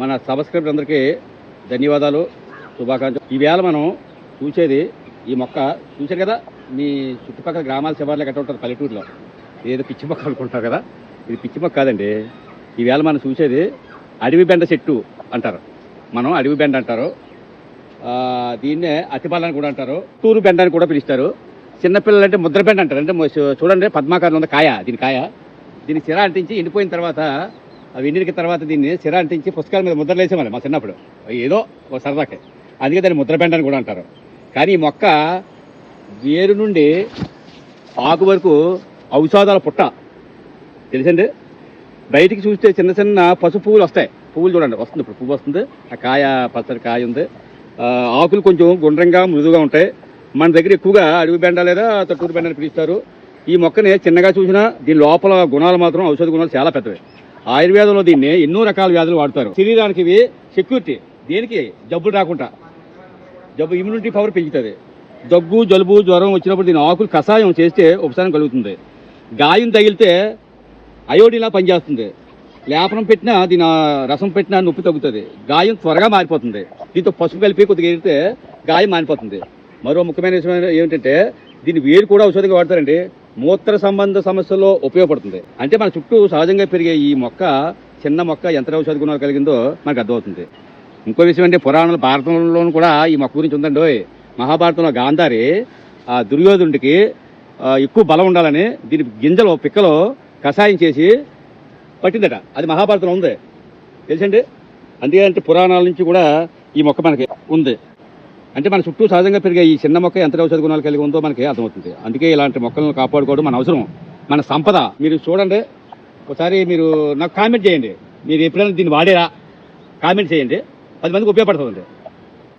మన సబ్స్క్రైబర్ అందరికీ ధన్యవాదాలు శుభాకాంక్షలు. ఈవేళ మనం చూసేది ఈ మొక్క. చూశారు కదా మీ చుట్టుపక్కల గ్రామాల శివార్లు ఎట్లా ఉంటుంది? పల్లెటూరులో. ఏదో పిచ్చి మొక్క అనుకుంటారు కదా. ఇది పిచ్చి మొక్క కాదండి. ఈవేళ మనం చూసేది అడవి బెండ చెట్టు అంటారు. మనం అడవి బెండ అంటారు. దీన్నే అతిపాల కూడా అంటారు. తూరు బెండ అని కూడా పిలుస్తారు. చిన్నపిల్లలు అంటే ముద్ర బెండ అంటారు. అంటే చూడండి పద్మాకారంలో ఉంది కాయ దీని కాయ. దీని చిరా అంటించి ఎండిపోయిన తర్వాత అవి ఎండిన తర్వాత దీన్ని సిర అంటించి పుస్తకాల మీద ముద్రలు వేసేవాళ్ళు మా చిన్నప్పుడు. ఏదో ఒక సరదాకే. అందుకే దాన్ని ముద్రపెండ అని కూడా అంటారు. కానీ ఈ మొక్క వేరు నుండి ఆకు వరకు ఔషధాల పుట్ట. తెలిసండి బయటికి చూస్తే చిన్న చిన్న పసుపు పువ్వులు వస్తాయి. పువ్వులు చూడండి వస్తుంది ఇప్పుడు. పువ్వు వస్తుంది. ఆ కాయ పచ్చడి కాయ ఉంది. ఆకులు కొంచెం గుండ్రంగా మృదువుగా ఉంటాయి. మన దగ్గర ఎక్కువగా అడవి బెండ లేదా తొట్టూరు బెండ అని పిలుస్తారు. ఈ మొక్కని చిన్నగా చూసినా దీని లోపల గుణాలు మాత్రం ఔషధ గుణాలు చాలా పెద్దవి. ఆయుర్వేదంలో దీన్ని ఎన్నో రకాల వ్యాధులు వాడతారు. శరీరానికి ఇవి సెక్యూరిటీ దేనికి? జబ్బులు రాకుండా. జబ్బు ఇమ్యూనిటీ పవర్ పెంచుతుంది. దగ్గు జలుబు జ్వరం వచ్చినప్పుడు దీని ఆకులు కషాయం చేస్తే ఉపశమనం కలుగుతుంది. గాయం తగిలితే అయోడిలా పనిచేస్తుంది. లేపనం పెట్టినా దీని రసం పెట్టినా నొప్పి తగ్గుతుంది. గాయం త్వరగా మారిపోతుంది. దీంతో పసుపు కలిపి కొద్దిగా ఎడితే గాయం మారిపోతుంది. మరో ముఖ్యమైన విషయం ఏమిటంటే దీన్ని వేరు కూడా ఔషధంగా వాడతారండి. మూత్ర సంబంధ సమస్యలో ఉపయోగపడుతుంది. అంటే మన చుట్టూ సహజంగా పెరిగే ఈ మొక్క చిన్న మొక్క ఎంత ఔషధ గుణాలు కలిగిందో మనకు అర్థమవుతుంది. ఇంకో విషయం అంటే పురాణాలు భారతంలోనూ కూడా ఈ మొక్క గురించి ఉందండి. ఓయ్. మహాభారతంలో గాంధారి ఆ దుర్యోధనుడికి ఎక్కువ బలం ఉండాలని దీని గింజలో పిక్కలో కషాయం చేసి పట్టిందట. అది మహాభారతంలో ఉంది. తెలుసండి? అందుకే అంటే పురాణాల నుంచి కూడా ఈ మొక్క మనకి ఉంది. అంటే మన చుట్టూ సహజంగా పెరిగే ఈ చిన్న మొక్క ఎంత ఔషధ గుణాలు కలిగి ఉందో మనకి అర్థమవుతుంది. అందుకే ఇలాంటి మొక్కలను కాపాడుకోవడం మన అవసరం మన సంపద. మీరు చూడండి ఒకసారి మీరు నాకు కామెంట్ చేయండి. మీరు ఎప్పుడైనా దీన్ని వాడేరా? కామెంట్ చేయండి. పది మందికి ఉపయోగపడుతుంది